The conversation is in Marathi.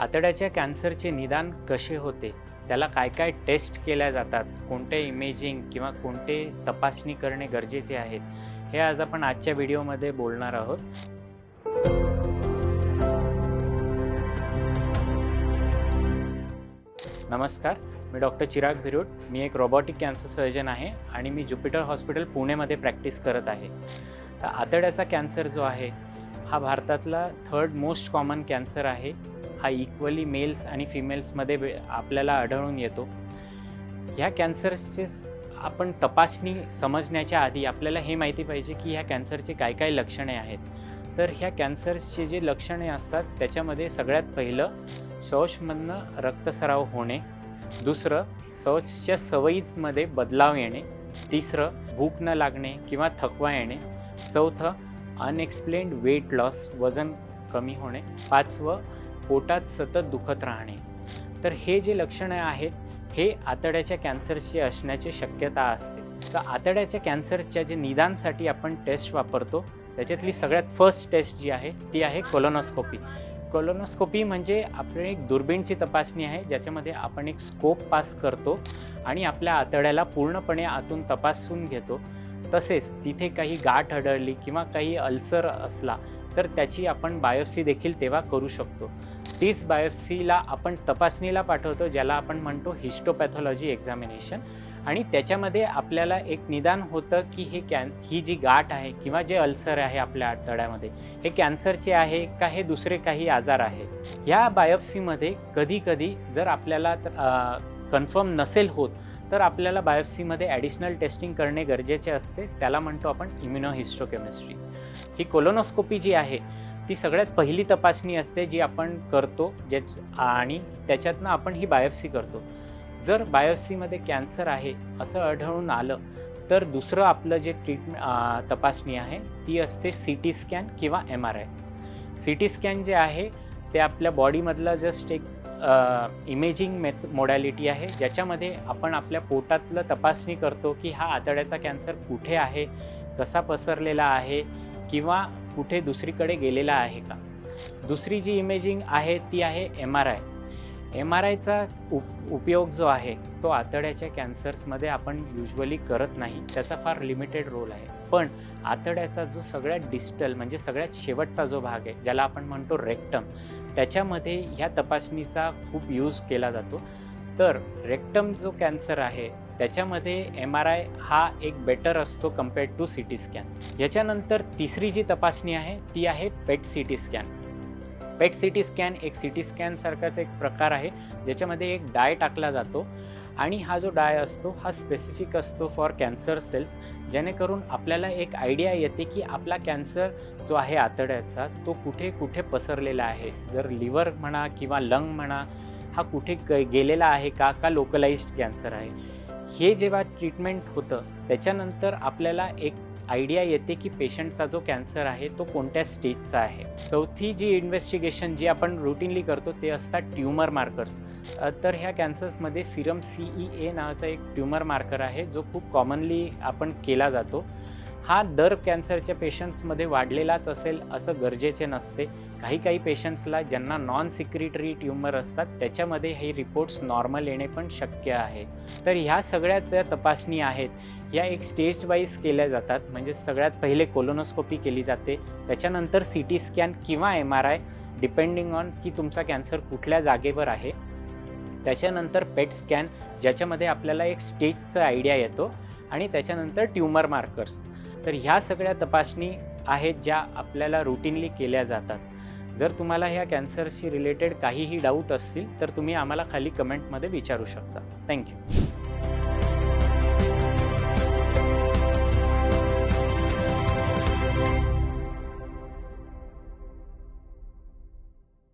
आतड्याच्या कॅन्सरचे निदान कसे होते? त्याला काय काय टेस्ट केल्या जातात? कोणते इमेजिंग किंवा कोणते तपासणी करणे गरजेचे आहेत हे आज आपण आजच्या व्हिडिओमध्ये बोलणार आहोत. नमस्कार मी डॉक्टर चिराग भिरुट. मी एक रोबॉटिक कॅन्सर सर्जन आहे आणि मी ज्युपिटर हॉस्पिटल पुणेमध्ये प्रॅक्टिस करत आहे. तर आतड्याचा कॅन्सर जो आहे हा भारतातला थर्ड मोस्ट कॉमन कॅन्सर आहे. हा इक्वली मेल्स आणि फिमेल्समध्ये बे- आपल्याला आढळून येतो. ह्या कॅन्सरचे आपण तपासणी समजण्याच्या आधी आपल्याला हे माहिती पाहिजे की ह्या कॅन्सरचे काय काय लक्षणे आहेत. तर ह्या कॅन्सरचे जे लक्षणे असतात त्याच्यामध्ये सगळ्यात पहिलं शौचमधनं रक्तस्राव होणे दुसरं शौचच्या सवयीमध्ये बदलाव येणे तिसरं भूक न लागणे किंवा थकवा येणे चौथं अनएक्सप्लेन्ड वेट लॉस वजन कमी होणे पाचवं पोटात सतत दुखत राहणे. तर हे जे लक्षणं आहेत हे आतड्याच्या कॅन्सरची असण्याची शक्यता असते. तर आतड्याच्या कॅन्सरच्या जे निदानसाठी आपण टेस्ट वापरतो त्याच्यातली सगळ्यात फर्स्ट टेस्ट जी आहे ती आहे कोलोनोस्कोपी कोलोनोस्कोपी म्हणजे आपली एक दुर्बीणची तपासणी आहे ज्याच्यामध्ये आपण एक स्कोप पास करतो आणि आपल्या आतड्याला पूर्णपणे आतून तपासून घेतो. तसेच तिथे काही गाठ आढळली किंवा काही अल्सर असला तर त्याची आपण बायोप्सी देखील तेव्हा करू शकतो. तीच बायोप्सीला आपण तपासणीला पाठवतो ज्याला आपण म्हणतो हिस्टोपॅथॉलॉजी एक्झामिनेशन. आणि त्याच्यामध्ये आपल्याला एक निदान होतं की हे कॅन ही जी गाठ आहे किंवा जे अल्सर आहे आपल्या आतड्यामध्ये हे कॅन्सरचे आहे का हे दुसरे काही आजार आहे? ह्या बायोप्सीमध्ये कधी कधी जर आपल्याला कन्फर्म नसेल होत तर आपल्याला बायोप्सीमध्ये ॲडिशनल टेस्टिंग करणे गरजेचे असते. त्याला म्हणतो आपण इम्युनोहिस्टोकेमिस्ट्री. ही कोलोनोस्कोपी जी आहे ती सगळ्यात पहिली तपासणी असते जी आपण करतो ज्याच आणि त्याच्यातनं आपण ही बायोप्सी करतो. जर बायोप्सीमध्ये कॅन्सर आहे असं आढळून आलं तर दुसरं आपलं जे ट्रीटमेंट तपासणी आहे ती असते सी टी स्कॅन किंवा M R I. C T scan जे आहे ते आपल्या बॉडीमधलं जस्ट एक इमेजिंग मेथ मोडॅलिटी आहे ज्याच्यामध्ये आपण आपल्या पोटातलं तपासणी करतो की हा आतड्याचा कॅन्सर कुठे आहे कसा पसरलेला आहे किंवा कुठे दुसरीकडे गेलेला आहे का? दुसरी जी इमेजिंग आहे ती आहे M R I M R आयचा उप उपयोग जो आहे तो आतड्याच्या कॅन्सर्समध्ये आपण युजली करत नाही. त्याचा फार लिमिटेड रोल आहे. पण आतड्याचा जो सगळ्यात डिस्टल म्हणजे सगळ्यात शेवटचा जो भाग आहे ज्याला आपण म्हणतो रेक्टम त्याच्यामध्ये ह्या तपासणीचा खूप यूज केला जातो. तर रेक्टम जो कॅन्सर आहे त्याच्यामध्ये एम आर आय हा एक बेटर असतो compared to C T scan याच्यानंतर तिसरी जी तपासणी आहे ती आहे PET C T scan PET C T scan एक सी टी स्कॅनसारखाच एक प्रकार आहे ज्याच्यामध्ये एक डाय टाकला जातो आणि हा जो डाय असतो हा स्पेसिफिक असतो फॉर कॅन्सर सेल्स जेणेकरून आपल्याला एक आयडिया येते की आपला कॅन्सर जो आहे आतड्याचा तो कुठे कुठे पसरलेला आहे. जर लिव्हर म्हणा किंवा लंग म्हणा हा कुठे ग गेलेला आहे का का लोकलाइज्ड कॅन्सर आहे? हे जेव्हा ट्रीटमेंट होतं त्याच्यानंतर आपल्याला एक आयडिया येते की पेशंटचा जो कॅन्सर आहे तो कोणत्या स्टेजचा आहे. चौथी जी इन्व्हेस्टिगेशन जी आपण रुटीनली करतो ते असतात ट्युमर मार्कर्स तर ह्या कॅन्सर्समध्ये सिरम सी ई ए नावाचा एक ट्युमर मार्कर आहे जो खूप कॉमनली आपण केला जातो. हा दर कॅन्सरच्या पेशंट्समध्ये वाढलेलाच असेल असं गरजेचे नसते. काही काही पेशंट्सला ज्यांना नॉन सिक्रिटरी ट्युमर असतात त्याच्यामध्ये हे रिपोर्ट्स नॉर्मल येणे पण शक्य आहे. तर ह्या सगळ्या ज्या तपासणी आहेत या एक स्टेज वाईज केल्या जातात. म्हणजे सगळ्यात पहिले कोलोनोस्कोपी केली जाते. त्याच्यानंतर सी टी स्कॅन किंवा M R I depending on की तुमचा कॅन्सर कुठल्या जागेवर आहे. त्याच्यानंतर पेट स्कॅन ज्याच्यामध्ये आपल्याला एक स्टेजचा आयडिया येतो. आणि त्याच्यानंतर ट्युमर मार्कर्स तर ह्या सगळ्या तपासणी आहेत ज्या आपल्याला रुटीनली केल्या जातात. जर तुम्हाला ह्या कॅन्सरशी रिलेटेड काहीही डाऊट असतील तर तुम्ही आम्हाला खाली कमेंटमध्ये विचारू शकता. थँक्यू